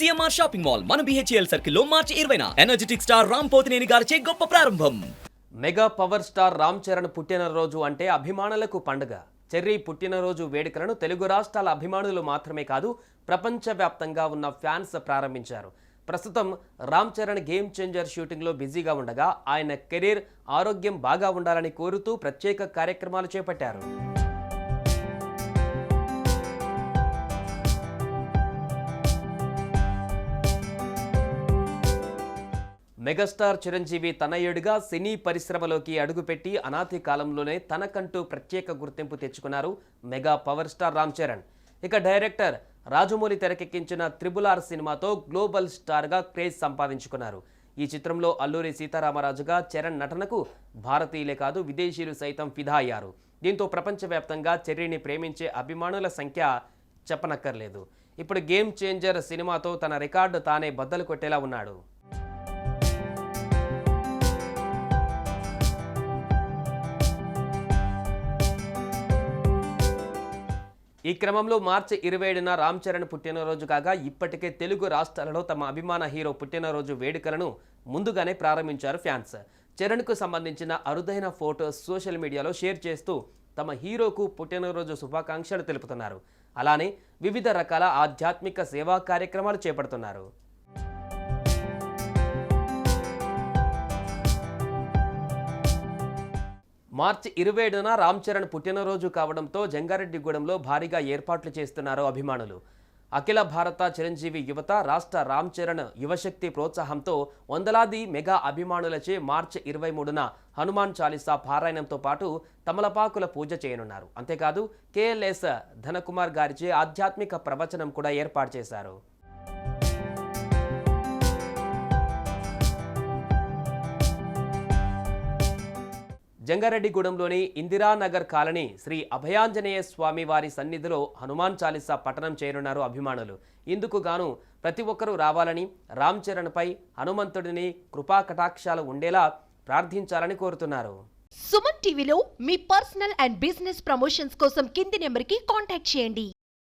CMR shopping mall మన BHEL సర్కిల్లో మార్చి ఇరవైన. ఎనర్జెటిక్ స్టార్ రామ్ పోతినేని గారిచే గొప్ప ప్రారంభం. Mega power star Ram Charan పుట్టినరోజు అంటే అభిమానులకు పండుగ. చెర్రీ పుట్టినరోజు వేడుకలను తెలుగు రాష్ట్రాల అభిమానులు మాత్రమే కాదు ప్రపంచవ్యాప్తంగా ఉన్న ఫ్యాన్స్ ప్రారంభించారు. ప్రస్తుతం రామ్ చరణ్ గేమ్ చేంజర్ షూటింగ్లో బిజీగా ఉండగా ఆయన కెరీర్ ఆరోగ్యం బాగా ఉండాలని కోరుతూ ప్రత్యేక కార్యక్రమాలు చేపట్టారు. మెగాస్టార్ చిరంజీవి తనయుడిగా సినీ పరిశ్రమలోకి అడుగుపెట్టి అనాది కాలంలోనే తనకంటూ ప్రత్యేక గుర్తింపు తెచ్చుకున్నారు mega power star Ram Charan. ఇక డైరెక్టర్ రాజమౌళి తెరకెక్కించిన త్రిబుల్ ఆర్ సినిమాతో గ్లోబల్ స్టార్గా క్రేజ్ సంపాదించుకున్నారు. ఈ చిత్రంలో అల్లూరి సీతారామరాజుగా చరణ్ నటనకు భారతీయులే కాదు విదేశీయులు సైతం ఫిదా అయ్యారు. దీంతో ప్రపంచవ్యాప్తంగా చెర్రీని ప్రేమించే అభిమానుల సంఖ్య చెప్పనక్కర్లేదు. ఇప్పుడు గేమ్ చేంజర్ సినిమాతో తన రికార్డు తానే బద్దలు కొట్టేలా ఉన్నాడు. ఈ క్రమంలో మార్చి ఇరవై ఏడున రామ్ చరణ్ పుట్టినరోజు కాగా ఇప్పటికే తెలుగు రాష్ట్రాలలో తమ అభిమాన హీరో పుట్టినరోజు వేడుకలను ముందుగానే ప్రారంభించారు ఫ్యాన్స్. చరణ్కు సంబంధించిన అరుదైన ఫోటోస్ సోషల్ మీడియాలో షేర్ చేస్తూ తమ హీరోకు పుట్టినరోజు శుభాకాంక్షలు తెలుపుతున్నారు. అలానే వివిధ రకాల ఆధ్యాత్మిక సేవా కార్యక్రమాలు చేపడుతున్నారు. మార్చి ఇరవై ఏడున రామ్ చరణ్ పుట్టినరోజు కావడంతో జంగారెడ్డిగూడెంలో భారీగా ఏర్పాట్లు చేస్తున్నారు అభిమానులు. అఖిల భారత చిరంజీవి యువత రాష్ట్ర రామ్ చరణ్ యువశక్తి ప్రోత్సాహంతో వందలాది మెగా అభిమానులచే మార్చి ఇరవై మూడున హనుమాన్ చాలీసా పారాయణంతో పాటు తమలపాకుల పూజ చేయనున్నారు. అంతేకాదు కేఎల్ఎస్ ధనకుమార్ గారిచే ఆధ్యాత్మిక ప్రవచనం కూడా ఏర్పాటు చేశారు. జంగారెడ్డిగూడెంలోని ఇందిరానగర్ కాలనీ శ్రీ అభయాంజనేయ స్వామి వారి సన్నిధిలో హనుమాన్ చాలీసా పఠనం చేయనున్నారు అభిమానులు. ఇందుకు గాను ప్రతి ఒక్కరూ రావాలని రామ్ చరణ్పై హనుమంతుడిని కృపా కటాక్షాలు ఉండేలా ప్రార్థించాలని కోరుతున్నారు. సుమన్ టీవీలో మీ పర్సనల్ అండ్ బిజినెస్ ప్రమోషన్స్ కోసం కింది నెంబర్కి కాంటాక్ట్ చేయండి.